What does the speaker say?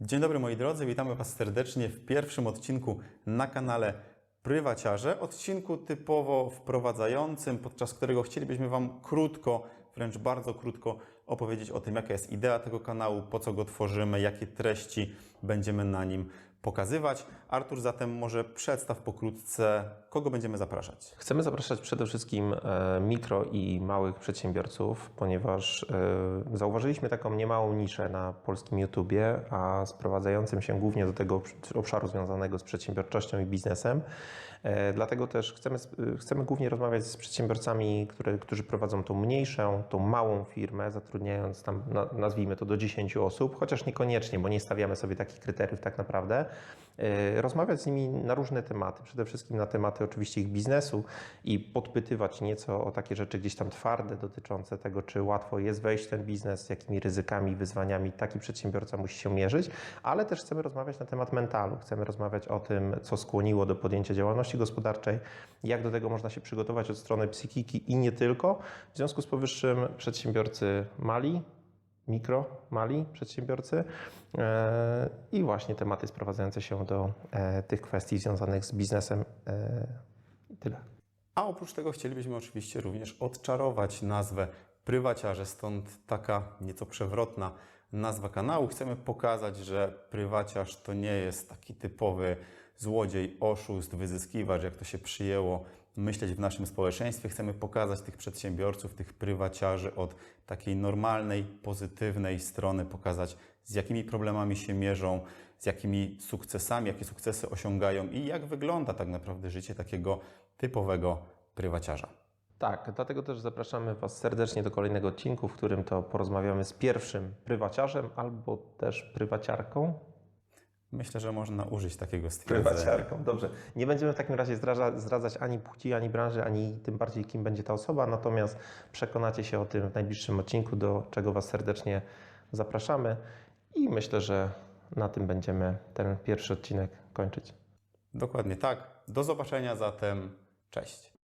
Dzień dobry moi drodzy, witamy Was serdecznie w pierwszym odcinku na kanale Prywaciarze. Odcinku typowo wprowadzającym, podczas którego chcielibyśmy Wam krótko, wręcz bardzo krótko opowiedzieć o tym, jaka jest idea tego kanału, po co go tworzymy, jakie treści będziemy na nim pokazywać. Artur, zatem może przedstaw pokrótce, kogo będziemy zapraszać. Chcemy zapraszać przede wszystkim e, mikro i małych przedsiębiorców, ponieważ e, zauważyliśmy taką niemałą niszę na polskim YouTubie, a sprowadzającym się głównie do tego obszaru związanego z przedsiębiorczością i biznesem. E, Dlatego też chcemy, chcemy głównie rozmawiać z przedsiębiorcami, które, którzy prowadzą tą mniejszą, tą małą firmę, zatrudniając tam, na- nazwijmy to, do 10 osób, chociaż niekoniecznie, bo nie stawiamy sobie takich kryteriów tak naprawdę. E, Rozmawiać z nimi na różne tematy, przede wszystkim na tematy oczywiście ich biznesu i podpytywać nieco o takie rzeczy gdzieś tam twarde dotyczące tego, czy łatwo jest wejść w ten biznes, z jakimi ryzykami wyzwaniami taki przedsiębiorca musi się mierzyć, ale też chcemy rozmawiać na temat mentalu, chcemy rozmawiać o tym, co skłoniło do podjęcia działalności gospodarczej, jak do tego można się przygotować od strony psychiki i nie tylko. W związku z powyższym przedsiębiorcy mali, mikro, mali przedsiębiorcy e, i właśnie tematy sprowadzające się do e, tych kwestii związanych z biznesem. e, tyle. A oprócz tego chcielibyśmy oczywiście również odczarować nazwę prywaciarze, stąd taka nieco przewrotna nazwa kanału. Chcemy pokazać, że prywaciarz to nie jest taki typowy złodziej, oszust, wyzyskiwacz, jak to się przyjęło myśleć w naszym społeczeństwie. Chcemy pokazać tych przedsiębiorców, tych prywaciarzy od takiej normalnej, pozytywnej strony, pokazać z jakimi problemami się mierzą, z jakimi sukcesami, jakie sukcesy osiągają i jak wygląda tak naprawdę życie takiego typowego prywaciarza. Tak, dlatego też zapraszamy Was serdecznie do kolejnego odcinku, w którym to porozmawiamy z pierwszym prywaciarzem albo też prywaciarką. Myślę, że można użyć takiego stwierdzenia. Prywaciarką, dobrze. Nie będziemy w takim razie zdradza, zdradzać ani płci, ani branży, ani tym bardziej kim będzie ta osoba, natomiast przekonacie się o tym w najbliższym odcinku, do czego Was serdecznie zapraszamy i myślę, że na tym będziemy ten pierwszy odcinek kończyć. Dokładnie tak. Do zobaczenia zatem. Cześć.